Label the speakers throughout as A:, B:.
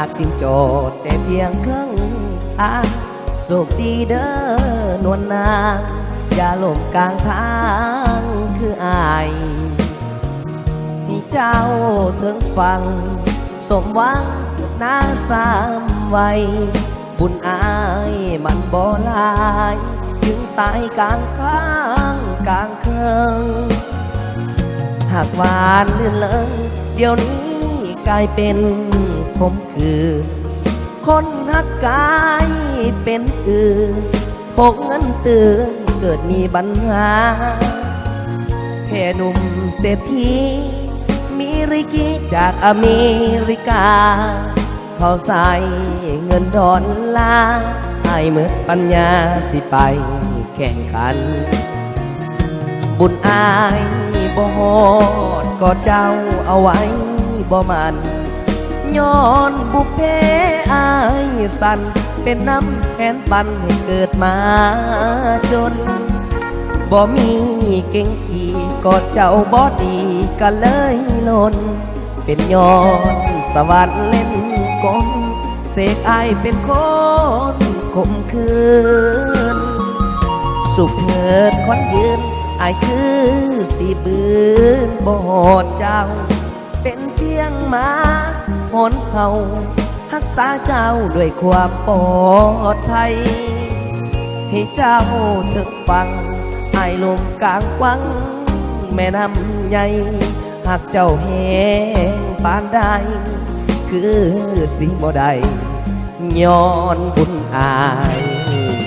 A: ากจึงโจทย์แต่เพียงครึ่งทางโชคดีเด้อนวลนางอย่าหลงกลางทางคืออายให้เจ้าถึงฟัง สมหวังนาสามไวบุญอายมันบ่ลายจึงตายกลางทางกลางเคืองหากวานลื่นเลิงเดี๋ยวนี้กลายเป็น ผมคือ คนหักกายเป็นอื่นพกเงินเตือนเกิดมีปัญหาแพ่หนุ่มเศรษฐีมีริกิจากอเมริกา เขาใส่เงินดอลลาให้เมื่อปัญญาสิไปแข่งขัน บุญอายบ่ฮอดก็เจ้าเอาไว้บ่มัน ย้อนบุพเพอายสัน เป็นน้ำแทนปันให้เกิดมาจน บ่มีเก่งขี่ก็เจ้าบ่ดีก็เลยหลน เป็นย้อนสวรรค์เล่นกลเสกอายเป็นคนคมคืน สุขเถิดควันยืนอายคือสีบืนบ่หอดเจ้า เป็นเพียงมา นเฮารักษาเจ้าด้วยความปลอดภัย ให้เจ้าถึกฟังไอลมกลางวัง แม่น้ำใหญ่หากเจ้าแหงปานใดคือสิบ่ได้ย้อนบุญอาย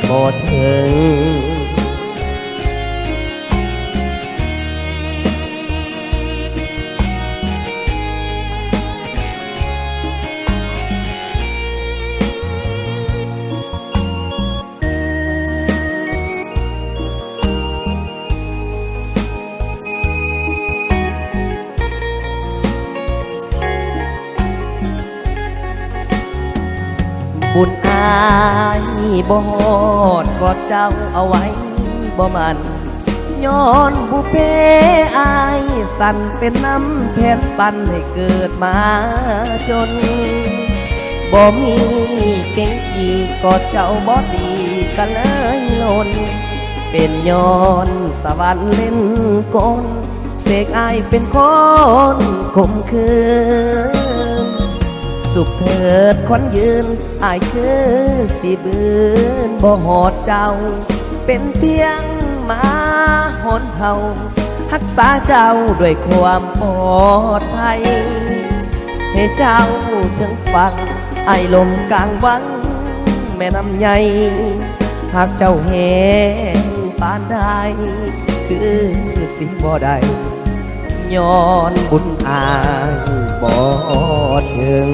A: บ่ถึง บุญอายบ่ฮอดกอดเจ้าเอาไว้บ่มันย้อนบุเพอายสั่นเป็นน้ำแผ่นปันให้เกิดมาจนบ่มีเก่งกี่กอดเจ้าบ่ดีก็เลยหล่นเป็นย้อนสวรรค์เล่นกลเสกอายเป็นคนคมคืน สุขเถิดควันยืนอายคือสีบืนบ่หอดเจ้า เป็นเพียงมาหอนเฮารักษาเจ้าด้วยความปลอดภัย ให้เจ้าถึงฟังไอลมกลางวังแม่น้ำใหญ่หากเจ้าแหงปานใดคือสิบ่ได้ย้อนบุญอายบ่ถึง